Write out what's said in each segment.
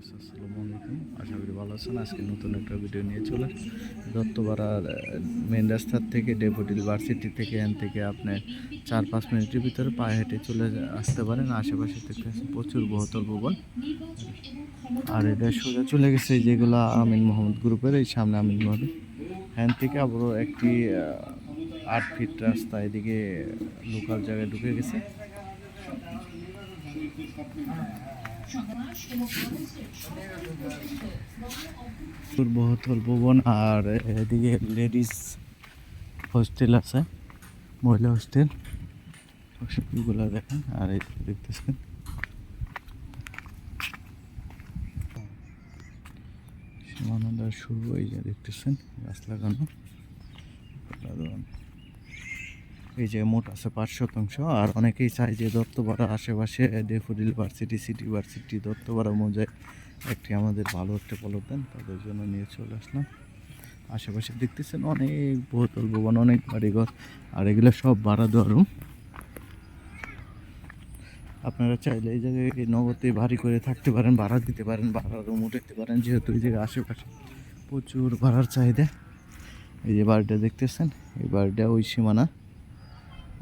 আশা করি ভালো আছেন। আজকে নতুন একটা ভিডিও নিয়ে চলে দত্তপাড়ার মেন রাস্তার থেকে, ডেপুটি ভার্সিটি থেকে, এখান থেকে আপনি চার পাঁচ মিনিটের ভিতরে পায়ে হেঁটে চলে আসতে পারেন। আশেপাশে থেকে প্রচুর বহুতল ভবন আর এটা সোজা চলে গেছে যেগুলো আমিন মোহাম্মদ গ্রুপের, এই সামনে আমিন মোহাম্মদ। এখান থেকে আবারও একটি আট ফিট রাস্তা এদিকে লোকাল জায়গায় ঢুকে গেছে। বহুতল ভবন আর এদিকে লেডিস হোস্টেল আছে, মহিলা হোস্টেল সবগুলো দেখেন আর এই দেখতেছেন সীমানাদার শুরু, এই যে দেখতেছেন, গাছ লাগানো। এই যে মোট আছে পাঁচ শতাংশ, আর অনেকেই চায় যে দত্তপাড়া আশেপাশে Daffodil varsity, city varsity, Duttapara মৌজায় একটি আমাদের ভালো একটা পলট দেন, তাদের জন্য নিয়ে চলে আসলাম। আশেপাশে দেখতেছেন অনেক বহুতল ভবন অনেক বাড়িঘর, আর এগুলো সব ভাড়া দেওয়া রুম আপনারা চাইলে এই জায়গায় নগদে ভারী করে থাকতে পারেন, ভাড়া দিতে পারেন, ভাড়া রুম উঠাতে পারেন, যেহেতু এই জায়গায় আশেপাশে প্রচুর ভাড়ার চাহিদা। এই যে বাড়িটা দেখতেছেন, এই বাড়িটা ওই সীমানা।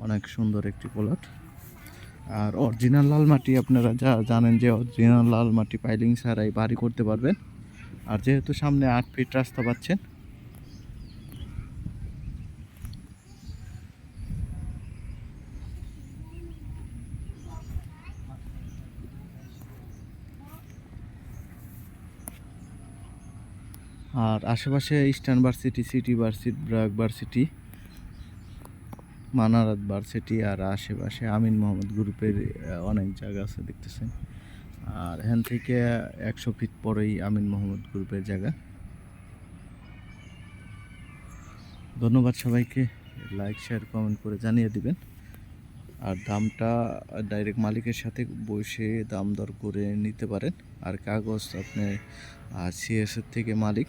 অনেক সুন্দর একটি প্লট। আর অরিজিনাল লাল মাটি আপনারা যা জানেন যে অরিজিনাল লাল মাটি পাইলিং ছাড়াই বাড়ি করতে পারবেন। আর যেহেতু সামনে আট ফিট রাস্তা পাচ্ছেন। আর আশেপাশে Eastern varsity, city varsity, BRAC varsity Manarat varsity আর আশেপাশে আমিন মোহাম্মদ গ্রুপের অনেক জায়গা আছে দেখতেছেন। আর এখান থেকে একশো ফিট পরেই আমিন মোহাম্মদ গ্রুপের জায়গা। ধন্যবাদ সবাইকে। লাইক শেয়ার কমেন্ট করে জানিয়ে দিবেন। আর দামটা ডাইরেক্ট মালিকের সাথে বসে দাম দর করে নিতে পারেন। আর কাগজ আপনি সিএসএর থেকে মালিক।